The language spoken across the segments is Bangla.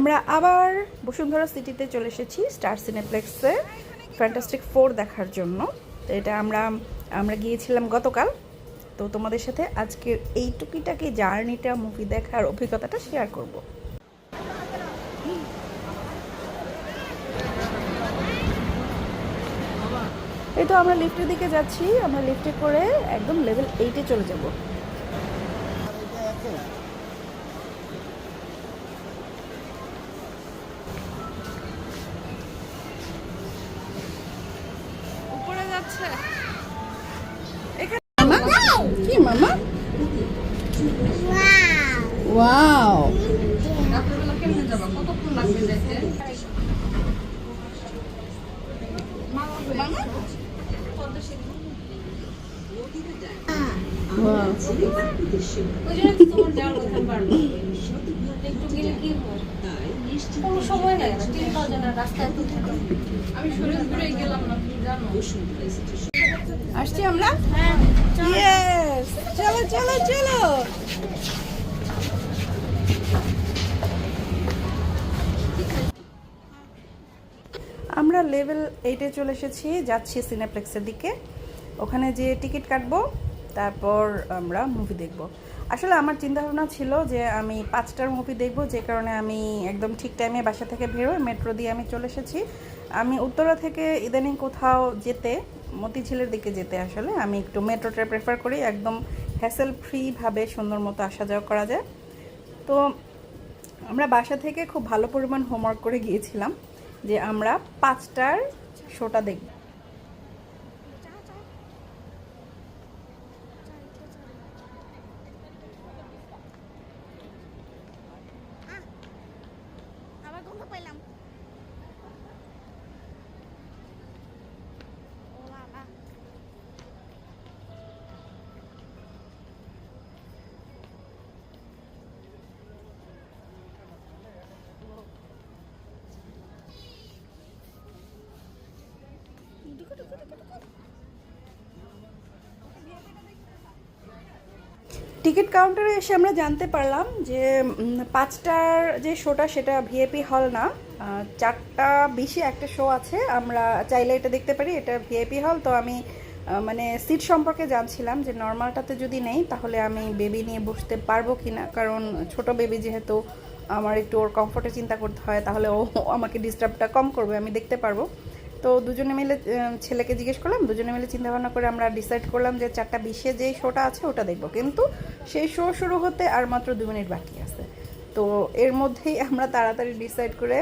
আমরা আবার বসুন্ধরা সিটিতে চলে এসেছি স্টার সিনেপ্লেক্সে ফ্যান্টাস্টিক ফোর দেখার জন্য। তো এটা আমরা আমরা গিয়েছিলাম গতকাল। তো তোমাদের সাথে আজকের এই টুকিটাকি জার্নিটা মুভি দেখার অভিজ্ঞতাটা শেয়ার করব। এই তো আমরা লিফটের দিকে যাচ্ছি। আমরা লিফটে করে একদম লেভেল এইটে চলে যাব। আসছি আমরা? চলো চলো চলো! আমরা লেভেল এইটে চলে এসেছি, যাচ্ছি সিনেপ্লেক্সের দিকে। ওখানে যে টিকিট কাটবো তারপর আমরা মুভি দেখব। আসলে আমার চিন্তা ভাবনা ছিল যে আমি পাঁচটার মুভি দেখব, যে কারণে আমি একদম ঠিক টাইমে বাসা থেকে বেরোয় মেট্রো দিয়ে আমি চলে এসেছি। আমি উত্তরা থেকে ইদানিং কোথাও যেতে, মতিঝিলের দিকে যেতে আসলে, আমি একটু মেট্রোটা প্রেফার করি, একদম হ্যাসেল ফ্রিভাবে সুন্দর মতো আসা যাওয়া করা যায়। তো আমরা বাসা থেকে খুব ভালো পরিমাণ হোমওয়ার্ক করে গিয়েছিলাম যে আমরা পাঁচটার শোটা দেখব। টিকিট কাউন্টারে এসে আমরা জানতে পারলাম যে পাঁচটার যে শোটা সেটা ভিআইপি হল না। চারটা বেশি একটা শো আছে। আমরা চাইলে এটা দেখতে পারি। এটা ভিআইপি হল। তো আমি মানে সিট সম্পর্কে জানছিলাম যে, নর্মালটাতে যদি নেই, তাহলে আমি বেবি নিয়ে বসতে পারব কি না কারণ ছোট বেবি যেহেতু আমার একটু ওর কমফোর্টে চিন্তা করতে হয়, তাহলে ও আমাকে ডিস্টার্বটা কম করবে। আমি দেখতে পারব। তো দুজনে মিলে ছেলেকে জিজ্ঞেস করলাম, দুজনে মিলে চিন্তা ভাবনা করে আমরা ডিসাইড করলাম যে চারটা বিশে যে শোটা আছে ওটা দেখব। কিন্তু সেই শো শুরু হতে আর মাত্র দু মিনিট বাকি আছে। তো এর মধ্যেই আমরা তাড়াতাড়ি ডিসাইড করে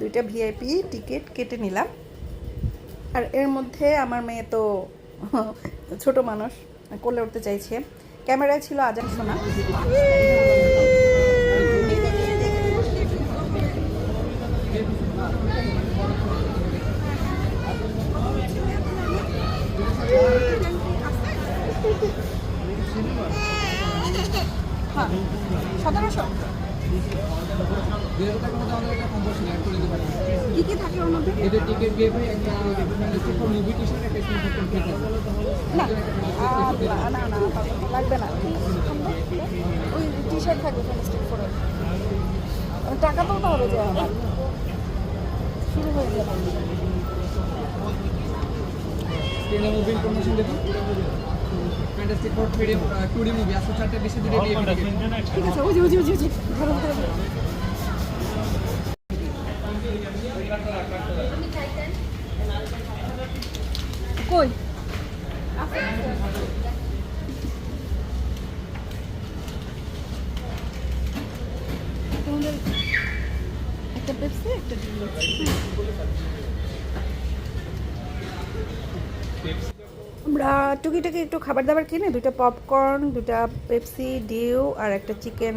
দুইটা ভিআইপি টিকিট কেটে নিলাম। আর এর মধ্যে আমার মেয়ে তো ছোট মানুষ, কোলে উঠতে চাইছে। ক্যামেরায় ছিল আজান সোনা হ্যাঁ সতেরোশো? কি কি থাকে ওর মধ্যে? না না না লাগবে না। ওই টি শার্ট থাকবে ফেন্সটিক করে। টাকা তো হবে যে আমার। শুরু হয়ে যাবে। স্ক্রিনে মুভি ইনফরমেশন দেখুন। Fantastic four PDF two D movie আজকে চারটা বেশি দিলে দিয়ে ঠিক আছে ওই যে ওই যে ওই যে, ধরো। কই? একটা পেপসি একটা আমরা টুকিটাকি একটু খাবার দাবার কিনে দুটো পপকর্ন দুটা পেপসি ডিউ আর একটা চিকেন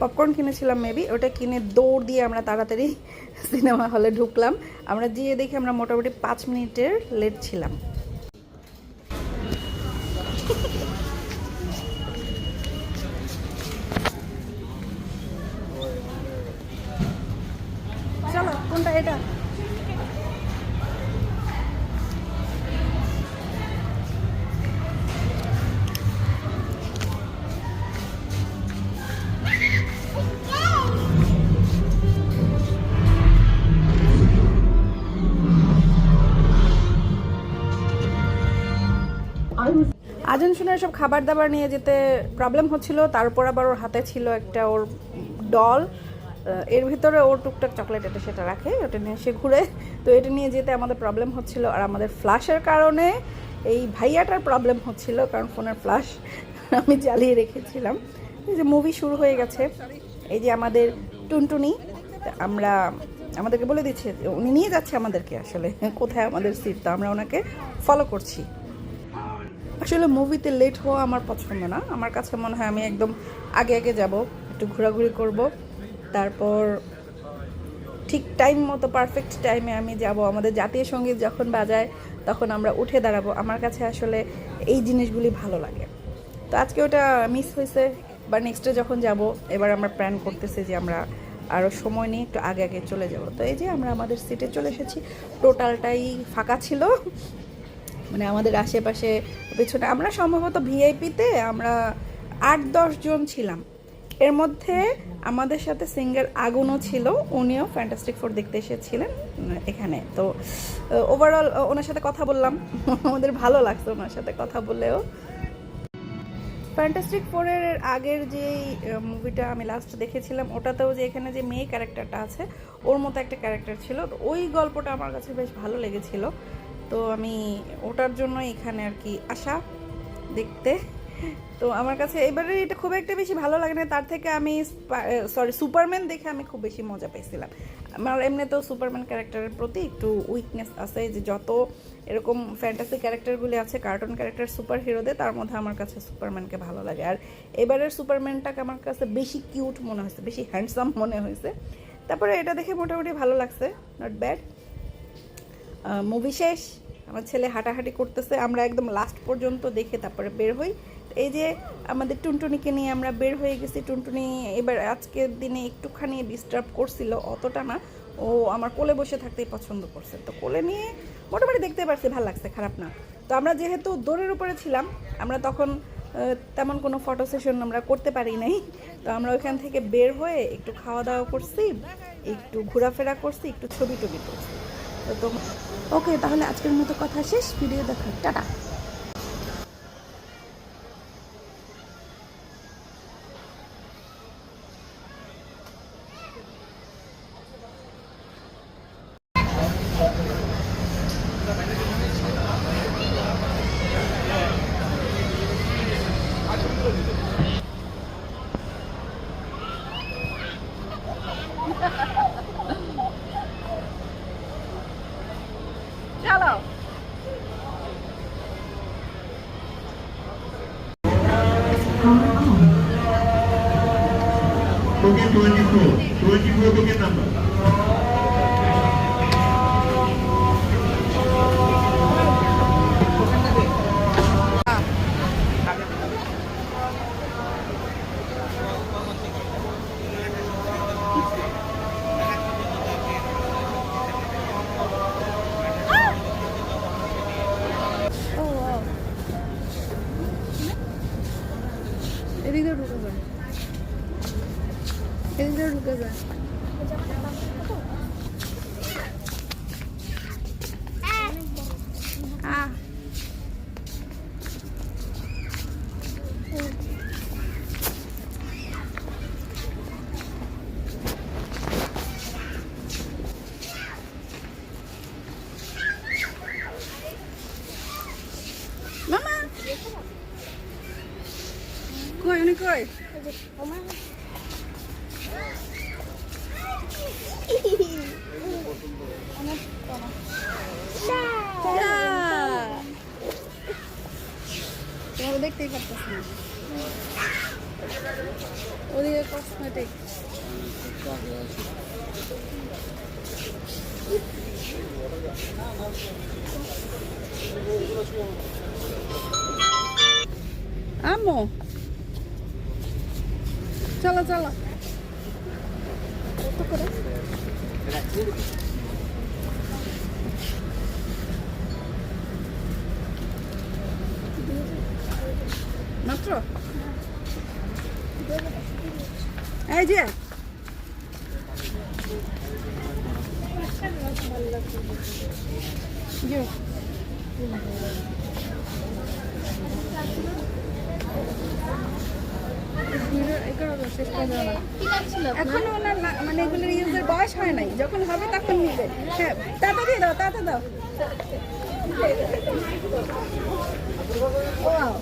পপকর্ন কিনেছিলাম মেবি ওটা কিনে দৌড় দিয়ে আমরা তাড়াতাড়ি সিনেমা হলে ঢুকলাম। আমরা গিয়ে দেখি আমরা মোটামুটি পাঁচ মিনিটের লেট ছিলাম। চলো, কোনটা এটা? শুনে সব খাবার দাবার নিয়ে যেতে প্রবলেম হচ্ছিল, তারপর আবার ওর হাতে ছিল একটা ওর ডল এর ভিতরে ওর টুকটাক চকলেট এটা সেটা রাখে, ওটা নিয়ে সে ঘুরে। তো এটা নিয়ে যেতে আমাদের প্রবলেম হচ্ছিল আর আমাদের ফ্ল্যাশের কারণে এই ভাইয়াটার প্রবলেম হচ্ছিল, কারণ ফোনের ফ্ল্যাশ আমি জ্বালিয়ে রেখেছিলাম। এই যে মুভি শুরু হয়ে গেছে, এই যে আমাদের টুনটুনি, আমরা আমাদেরকে বলে দিচ্ছে উনি নিয়ে যাচ্ছে আমাদেরকে আসলে, কোথায় আমাদের সিট তো আমরা ওনাকে ফলো করছি। আসলে মুভিতে লেট হওয়া আমার পছন্দ না। আমার কাছে মনে হয় আমি একদম আগে আগে যাব, একটু ঘোরাঘুরি করব। তারপর ঠিক টাইম মতো পারফেক্ট টাইমে আমি যাব। আমাদের জাতীয় সংগীত যখন বাজায়, তখন আমরা উঠে দাঁড়াবো। আমার কাছে আসলে এই জিনিসগুলি ভালো লাগে। তো আজকে ওটা মিস হয়েছে বা নেক্সটে যখন যাব, এবার আমরা প্ল্যান করতেছি যে আমরা আরও সময় নিয়ে একটু আগে আগে চলে যাব। তো এই যে আমরা আমাদের সিটে চলে এসেছি। টোটালটাই ফাঁকা ছিল। মানে আমাদের আশেপাশে পেছনে, আমরা সম্ভবত ভিআইপিতে আমরা আট জন ছিলাম। এর মধ্যে আমাদের সাথে সিঙ্গার আগুনও ছিল, উনিও ফ্যান্টাস্টিক ফোর দেখতে এসেছিলেন এখানে। তো ওভারঅল ওনার সাথে কথা বললাম। আমাদের ভালো লাগতো ওনার সাথে কথা বললেও ফ্যান্টাস্টিক ফোরের আগের যে মুভিটা আমি লাস্ট দেখেছিলাম, ওটাতেও যে এখানে যে মেয়ে ক্যারেক্টারটা আছে, ওর মতো একটা ক্যারেক্টার ছিল। তো ওই গল্পটা আমার কাছে বেশ ভালো লেগেছিল। তো আমি ওটার জন্য এখানে আর কি আসা দেখতে। তো আমার কাছে এবারে এটা খুব একটা বেশি ভালো লাগে না, তার থেকে আমি সরি সুপারম্যান দেখে আমি খুব বেশি মজা পেয়েছিলাম আমার এমনিতেও সুপারম্যান ক্যারেক্টারের প্রতি একটু উইকনেস আছে, যে যত এরকম ফ্যান্টাসি ক্যারেক্টারগুলি আছে কার্টুন ক্যারেক্টার সুপার হিরোদের তার মধ্যে আমার কাছে সুপারম্যানকে ভালো লাগে। আর এবারের সুপারম্যানটাকে আমার কাছে বেশি কিউট মনে হয়েছে, বেশি হ্যান্ডসাম মনে হয়েছে। তারপরে এটা দেখে মোটামুটি ভালো লাগছে নট ব্যাড মুভি শেষ, আমার ছেলে হাঁটাহাঁটি করতেছে, আমরা একদম লাস্ট পর্যন্ত দেখে তারপরে বের হই। এই যে আমাদের টুনটুনিকে নিয়ে আমরা বের হয়ে গেছি, টুনটুনি এবার আজকের দিনে একটুখানি ডিস্টার্ব করছিল, অতটা না, ও আমার কোলে বসে থাকতেই পছন্দ করছে। তো কোলে নিয়ে মোটামুটি দেখতে পারছি, ভালো লাগছে, খারাপ না। তো আমরা যেহেতু দৌড়ের উপরে ছিলাম, আমরা তখন তেমন কোনো ফটো সেশন আমরা করতে পারি নাই। তো আমরা ওইখান থেকে বের হয়ে একটু খাওয়া দাওয়া করছি, একটু ঘোরাফেরা করছি, একটু ছবি টবি করছি তো তোম ওকে তাহলে আজকের মতো কথা শেষ। ভিডিও দেখা টাটা। 2024, 24 book number. মামা। কই উনি কই? তোমাকে দেখতেই পারতেছি ওদিকে কসমেটিক আম্মু চলো চলো মাত্র? এই যে ইয়ো। কি লাগছিল এখনও ওনার মানে এগুলোর ইউজের বয়স হয় নাই, যখন হবে তখন নিবে। হ্যাঁ তাতা দিয়ে দাও তাতা দাও। Wow.